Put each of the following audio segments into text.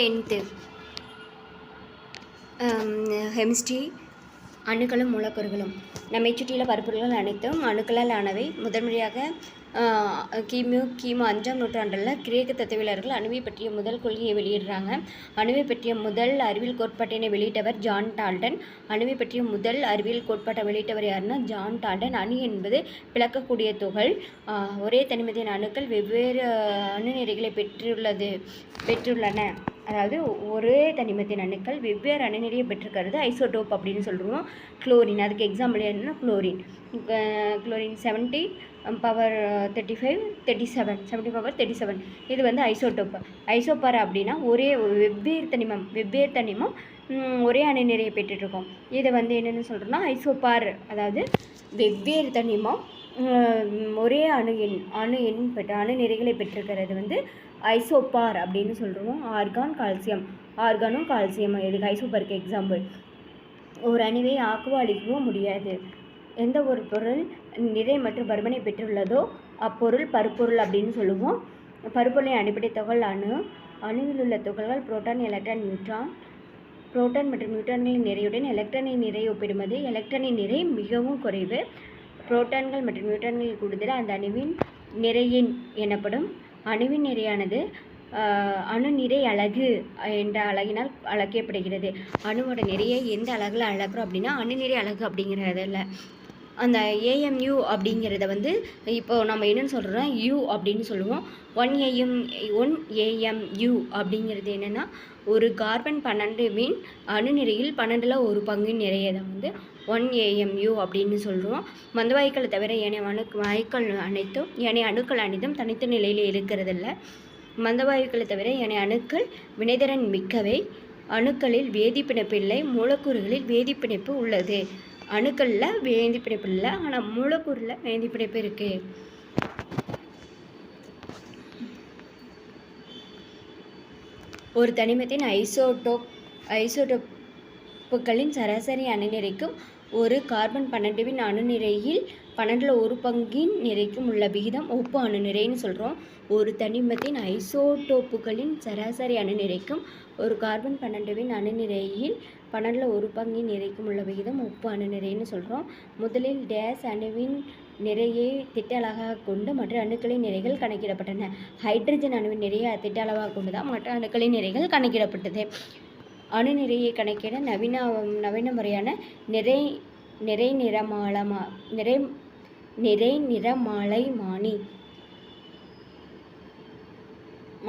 Tenth. Chemistry அணுக்களும் மூலக்கூறுகளும் நம்மை சுற்றியுள்ள பருப்புகள் அனைத்தும் அணுக்களால் ஆனவை. முதன்முறையாக கிமு கிமு அஞ்சாம் நூற்றாண்டில் கிரேக்க தத்துவியலர்கள் அணுவை பற்றிய முதல் கொள்கையை வெளியிடுறாங்க. அணுவை பற்றிய முதல் அறிவியல் கோட்பாட்டினை வெளியிட்டவர் ஜான் டால்டன். அணுவை பற்றிய முதல் அறிவியல் கோட்பாட்டை வெளியிட்டவர் யாருன்னா ஜான் டால்டன். அணு என்பது பிளக்கக்கூடிய துகள். ஒரே தனிமத்தின் அணுக்கள் வெவ்வேறு அணுநிறைகளை பெற்றுள்ளது பெற்றுள்ளன. அதாவது ஒரே தனிமத்தின் அணுக்கள் வெவ்வேறு அணுநிலையை பெற்றுக்கிறது ஐசோடோப் அப்படின்னு சொல்லுவோம் குளோரின் அதுக்கு எக்ஸாம்பிள் என்னென்னா chlorine. Chlorine seventy power thirty five thirty seven seventy power thirty seven இது வந்து ஐசோடோப் ஐசோபார் அப்படின்னா ஒரே வெவ்வேறு தனிமம் வெவ்வேறு தனிமம் ஒரே அணு நிறையை பெற்றுட்ருக்கோம் இதை வந்து என்னென்னு சொல்கிறோன்னா ஐசோபார் அதாவது வெவ்வேறு தனிமம் ஒரே அணு எண் அணு எண் பெற்ற அணு நிறைகளை பெற்றிருக்கிறது வந்து ஐசோபார் அப்படின்னு சொல்கிறோம் ஆர்கான் கால்சியம். ஆர்கானும் கால்சியம் இதுக்கு ஐசோபாருக்கு எக்ஸாம்பிள் ஒரு அணுவை ஆக்குவாளிக்கவும் முடியாது. எந்த ஒரு பொருள் நிறை மற்றும் பருமனை பெற்றுள்ளதோ அப்பொருள் பருப்பொருள் அப்படின்னு சொல்லுவோம். பருப்பொருளின் அடிப்படை துகள் அணு. அணுவில் உள்ள துகள்கள் புரோட்டான் எலக்ட்ரான் நியூட்ரான். புரோட்டான் மற்றும் நியூட்ரான்களின் நிறையுடன் எலக்ட்ரானின் நிறை ஒப்பிடும்போது எலக்ட்ரானின் நிறை மிகவும் குறைவு. புரோட்டான்கள் மற்றும் நியூட்ரான்கள் கூடுதல் அந்த அணுவின் நிறையின் எனப்படும். அணுவின் நிறையானது அணு நிறை அழகு என்ற அழகினால் அழைக்கப்படுகிறது அணுவோட நிறையை எந்த அழகில் அளக்குறோம் அப்படின்னா அணு நிறை அழகு அப்படிங்கிறதில்ல அந்த ஏஎம்யூ அப்படிங்கிறத வந்து இப்போ நம்ம என்னென்னு சொல்கிறோம் யூ அப்படின்னு சொல்லுவோம். ஒன் ஏஎம் ஒன் ஏஎம்யூ அப்படிங்கிறது என்னென்னா ஒரு கார்பன் பன்னெண்டு மீன் அணுநிறையில் பன்னெண்டில் ஒரு பங்கு நிறையதை வந்து ஒன் ஏஎம்யூ அப்படின்னு சொல்கிறோம் மந்தவாயுக்களை தவிர ஏனைய அணு வாயுக்கள் அனைத்தும் ஏனைய அணுக்கள் அனைத்தும் தனித்த நிலையில் இருக்கிறதில்ல. மந்தவாயுக்களை தவிர ஏனைய அணுக்கள் வினைதிறன் மிக்கவை. அணுக்களில் வேதிப்பிணைப்பு இல்லை மூலக்கூறுகளில் வேதிப்பிணைப்பு உள்ளது. அணுக்களில் பிடிப்பு இல்லை ஆனால் மூலக்கூறில் பிடிப்பு இருக்குது ஒரு தனிமத்தின் ஐசோட்டோ ஐசோட்டோப்புகளின் சராசரி அணுநிறைக்கும் ஒரு கார்பன் பன்னெண்டுவின் அணுநிறையில் பன்னெண்டில் ஒரு பங்கின் நிறைக்கும் உள்ள விகிதம் ஒப்பு அணுநிறைன்னு சொல்கிறோம் ஒரு தனிமத்தின் ஐசோடோப்புகளின் சராசரி அணுநிறைக்கும் ஒரு கார்பன் பன்னெண்டுவின் அணுநிறையில் பன்னெண்டில் ஒரு பங்கின் நிறைக்கும் உள்ள விகிதம் ஒப்பு அணுநிறைன்னு சொல்கிறோம் முதலில் டேஸ் அணுவின் நிறையை திட்ட அளவாக கொண்டு மற்ற அணுக்களின் நிறைகள் கணக்கிடப்பட்டன. ஹைட்ரஜன் அணுவின் நிறையை திட்ட அளவாக கொண்டு தான் மற்ற அணுக்களின் நிறைகள் கணக்கிடப்பட்டது. அணு நிறையை கணக்கிட நவீன நவீன முறையான நிறை நிறை நிறமாலமா நிறை நிறை நிறமாலைமானி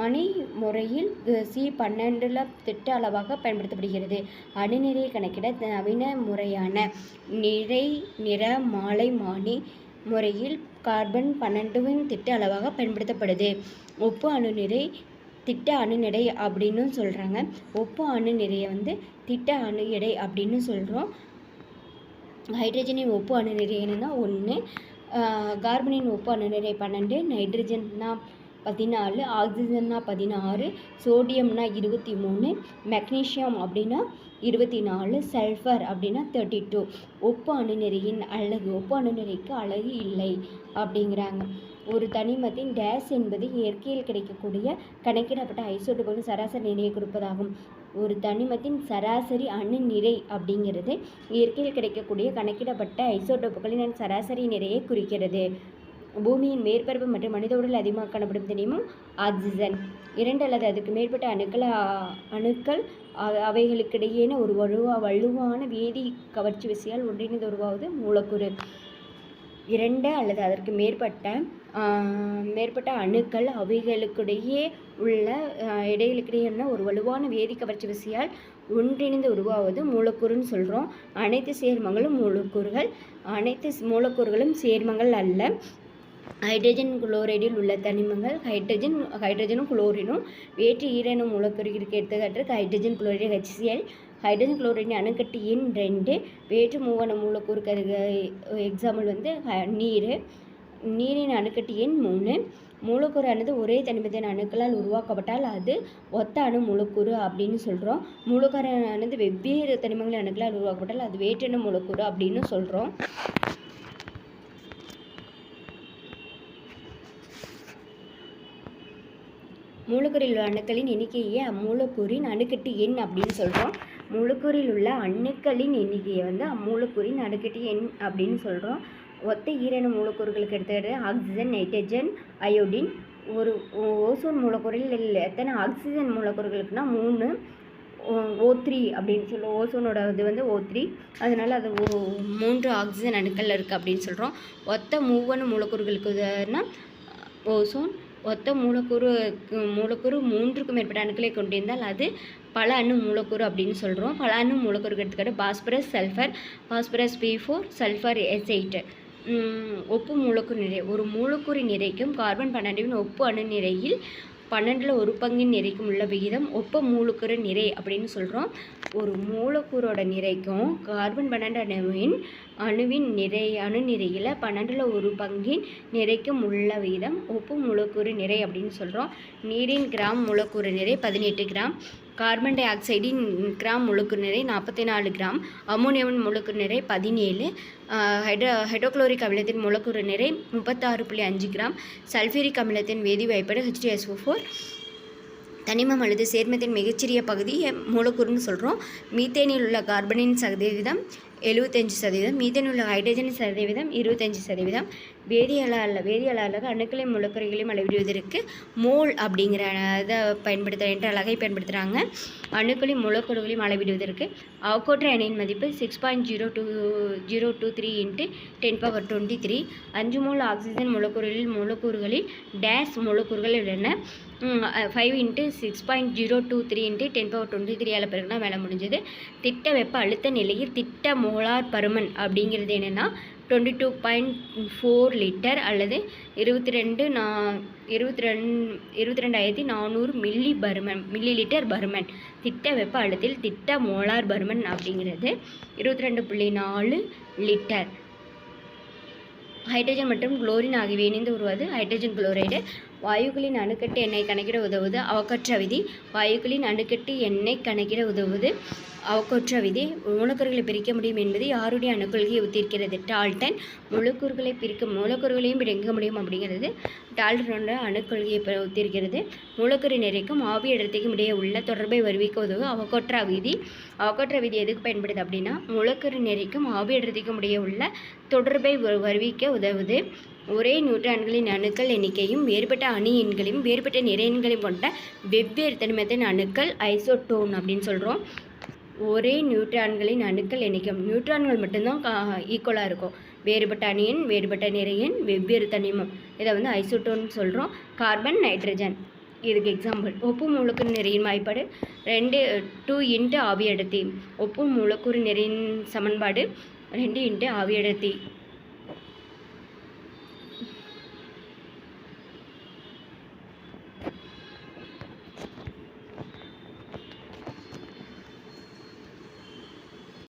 மணி முறையில் சி. பன்னெண்டில் திட்ட அளவாக பயன்படுத்தப்படுகிறது. அணுநிறையை கணக்கிட நவீன முறையான நிறை நிற மாலைமானி முறையில் கார்பன் பன்னெண்டுவின் திட்ட அளவாக பயன்படுத்தப்படுது. ஒப்பு அணுநிறை திட்ட அணு எடை அப்படின்னு சொல்கிறாங்க ஒப்பு அணு நிறையை வந்து திட்ட அணு எடை அப்படின்னு சொல்கிறோம் ஹைட்ரஜனின் ஒப்பு அணு நிறை ஒன்று கார்பனின் உப்பு அணுநிறை பன்னெண்டு நைட்ரஜன்னா பதினாலு ஆக்சிஜன்னா பதினாறு சோடியம்னா இருபத்தி மூணு மெக்னீஷியம் அப்படின்னா இருபத்தி நாலு சல்ஃபர் அப்படின்னா தேர்ட்டி டூ ஒப்பு அணுநிறையின் அழகு ஒப்பு அணுநிறைக்கு அழகு இல்லை அப்படிங்கிறாங்க. ஒரு தனிமத்தின் டேஸ் என்பது இயற்கையில் கிடைக்கக்கூடிய கணக்கிடப்பட்ட ஐசோடோப்புகளின் சராசரி நிலையை குறிப்பதாகும். ஒரு தனிமத்தின் சராசரி அணு நிறை அப்படிங்கிறது இயற்கையில் கிடைக்கக்கூடிய கணக்கிடப்பட்ட ஐசோடோப்புகளின் சராசரி நிறையை குறிக்கிறது. பூமியின் மேற்பரப்பு மற்றும் மனித உடல் அதிகமாக காணப்படும் தனிமம் ஆக்சிஜன். இரண்டு அல்லது அதுக்கு மேற்பட்ட அணுக்கள் அணுக்கள் அவைகளுக்கிடையேன ஒரு வலுவா வலுவான வேதி கவர்ச்சி விசையால் ஒன்றிணைந்து உருவாவது மூலக்கூறு. இரண்டு அல்லது அதற்கு மேற்பட்ட மேற்பட்ட அணுக்கள் அவைகளுக்கிடையே உள்ள ஆஹ், ஒரு வலுவான வேதி கவர்ச்சி விசையால் ஒன்றிணைந்து உருவாவது மூலக்கூறுன்னு சொல்கிறோம் அனைத்து சேர்மங்களும் மூலக்கூறுகள். அனைத்து மூலக்கூறுகளும் சேர்மங்கள் அல்ல. ஹைட்ரஜன் குளோரைடில் உள்ள தனிமங்கள் ஹைட்ரஜன் ஹைட்ரஜனும் குளோரினும் வேற்று ஈரணு மூலக்கூறுகளுக்கு எடுத்துக்காட்டு ஹைட்ரஜன் குளோரைடு ஹெச்சிஎல் ஹைட்ரஜன் குளோரைடின் அணுக்கட்டு எண் ரெண்டு வேற்று மூவன மூலக்கூறுக்கு எக்ஸாம்பிள் வந்து நீர். நீரின் அணுக்கட்டு எண் மூணு. மூலக்கூறானது ஒரே தனிமத்தின் அணுக்களால் உருவாக்கப்பட்டால் அது ஒத்த அணு மூலக்கூறு அப்படின்னு சொல்கிறோம் மூலக்கூறானது வெவ்வேறு தனிமங்களின் அணுக்களால் உருவாக்கப்பட்டால் அது வேற்றணு மூலக்கூறு அப்படின்னு சொல்கிறோம் மூலக்கூறில் உள்ள அணுக்களின் எண்ணிக்கையை அம்மூலக்கூறின் அணுக்கட்டு எண் அப்படின்னு சொல்கிறோம் மூலக்கூறில் உள்ள அணுக்களின் எண்ணிக்கையை வந்து அம்மூலக்கூறின் அடுக்கட்டி எண் அப்படின்னு சொல்கிறோம் ஒத்த ஈரணு மூலக்கூறுகளுக்கு எடுத்துக்கிட்டு ஆக்சிஜன் நைட்ரஜன் அயோடின். ஒரு ஓசோன் மூலக்கூறில் எத்தனை ஆக்சிஜன் மூலக்கூறுகளுக்குனா மூணு. ஓ த்ரீ அப்படின்னு சொல்லுவோம். ஓசோனோட இது வந்து ஓ த்ரீ அதனால் அது ஓ மூன்று ஆக்சிஜன் அணுக்கள் இருக்குது அப்படின்னு சொல்கிறோம் ஒத்த மூவணு மூலக்கூறுகளுக்கு ஓசோன் ஒத்த மூலக்கூறு மூலக்கூறு மூன்றுக்கும் மேற்பட்ட அணுக்களை கொண்டிருந்தால் அது பல அணு மூலக்கூறு அப்படின்னு சொல்கிறோம் பல அணு மூலக்கூறுக்கு எடுத்துக்காட்டு phosphorus sulphur phosphorus P four sulphur S eight. ஒப்பு மூலக்கூறு நிறை ஒரு மூலக்கூறு நிறைக்கும் கார்பன் பன்னெண்டுவின் ஒப்பு அணு நிறையில் பன்னெண்டில் ஒரு பங்கின் நிறைக்கும் உள்ள விகிதம் ஒப்ப மூலக்கூறு நிறை அப்படின்னு சொல்கிறோம் ஒரு மூலக்கூறோட நிறைக்கும் கார்பன் பன்னெண்டு அணுவின் அணுவின் நிறை அணு நிறையில் பன்னெண்டில் ஒரு பங்கின் நிறைக்கும் உள்ள விகிதம் ஒப்பு மூலக்கூறு நிறை அப்படின்னு சொல்கிறோம் நீரின் கிராம் மூலக்கூறு நிறை பதினெட்டு கிராம். கார்பன் டை ஆக்சைடின் கிராம் முழுக்கு நிறை நாற்பத்தி நாலு கிராம் அம்மோனியாவின் முழுக்கு நிறை பதினேழு ஹைட்ரோ ஹைட்ரோக்ளோரிக் அமிலத்தின் மூலக்கூறு நிறை முப்பத்தாறு புள்ளி அஞ்சு கிராம் சல்ஃபியூரிக் அமிலத்தின் வேதி வாய்ப்பாடு ஹெச்டிஎஸ்ஓ ஃபோர் தனிமம் அல்லது சேர்மத்தின் மிகச்சிறிய பகுதி மூலக்கூறுன்னு சொல்கிறோம் மீத்தேனில் உள்ள கார்பனின் சதவீதம் எழுபத்தஞ்சு சதவீதம் மீதனுள்ள உள்ள ஹைட்ரஜன் சதவீதம் இருபத்தஞ்சு சதவீதம். வேதியலாளர் வேதியியலாளர் அணுக்களின் மூலக்கூறுகளையும் அளவிடுவதற்கு மோல் அப்படிங்கிற இதை பயன்படுத்த என்ற அழகை பயன்படுத்துகிறாங்க அணுக்களின் மூலக்கூறுகளையும் அளவிடுவதற்கு அவகோட்ர அணியின் மதிப்பு six point zero two zero two three into ten power twenty three அஞ்சு மூல ஆக்சிஜன் மூலக்கூறுகளில் மூலக்கூறுகளில் டேஸ் மூலக்கூறுகள் உள்ளன. Five into six point zero two three into ten power twenty three அளப்பிறகுனா வேலை முடிஞ்சது. திட்ட வெப்ப அழுத்த நிலையில் திட்ட மோ மோலார் பருமன் அப்படிங்கிறது என்னென்னா twenty two point four litre அல்லது இருபத்தி ரெண்டு நா இருபத்தி ரெண் இருபத்தி ரெண்டாயிரத்தி நானூறு மில்லி பருமன் மில்லி லிட்டர் பருமன். திட்ட வெப்ப அழுத்தில் திட்ட மோலார் பருமன் அப்படிங்கிறது இருபத்தி ரெண்டு புள்ளி நாலு லிட்டர் ஹைட்ரஜன் மற்றும் குளோரின் ஆகியவை இணைந்து உருவாது. ஹைட்ரஜன் குளோரைடு வாயுக்களின் அணுக்கட்டு எண்ணெய் கணக்கிட உதவுவது அவக்கற்ற விதி. வாயுக்களின் அணுக்கட்டு எண்ணெய் கணக்கிட உதவுவது அவக்கற்ற விதி. மூலக்கூறுகளை பிரிக்க முடியும் என்பது யாருடைய அணுக்கொள்கையை ஒத்திருக்கிறது டால்டன். மூலக்கூறுகளை பிரிக்க மூலக்கூறுகளையும் பிரிக்க முடியும் அப்படிங்கிறது டால்டனோட அணுக்கொள்கையை ஒத்திருக்கிறது மூலக்கூறு நிறைக்கும் ஆவி இடத்துக்கும் இடையே உள்ள தொடர்பை வருவிக்க உதவும் அவக்கொற்ற விதி. அவக்கொற்ற விதி எதுக்கு பயன்படுது அப்படின்னா மூலக்கூறு நிறைக்கும் ஆவி இடத்துக்கும் இடையே உள்ள தொடர்பை வ- வருவிக்க உதவுது. ஒரே நியூட்ரான்களின் அணுக்கள் எண்ணிக்கையும் வேறுபட்ட அணு எண்களையும் வேறுபட்ட நிறை எண்களையும் கொண்ட வெவ்வேறு தனிமத்தின் அணுக்கள் ஐசோட்டோன் அப்படின்னு சொல்கிறோம் ஒரே நியூட்ரான்களின் அணுக்கள் எண்ணிக்கை நியூட்ரான்கள் மட்டும்தான் ஈக்குவலாக இருக்கும். வேறுபட்ட அணியன் வேறுபட்ட நிறையன் வெவ்வேறு தனிமம். இதை வந்து ஐசோட்டோன் சொல்கிறோம் கார்பன் நைட்ரஜன். இதுக்கு எக்ஸாம்பிள் ஒப்பு மூலக்கூறு நிறையின் வாய்ப்பாடு ரெண்டு டூ இன்ட்டு ஆவியடர்த்தி. ஒப்பு மூலக்கூறு நிறையின் சமன்பாடு ரெண்டு இன்ட்டு ஆவியடர்த்தி.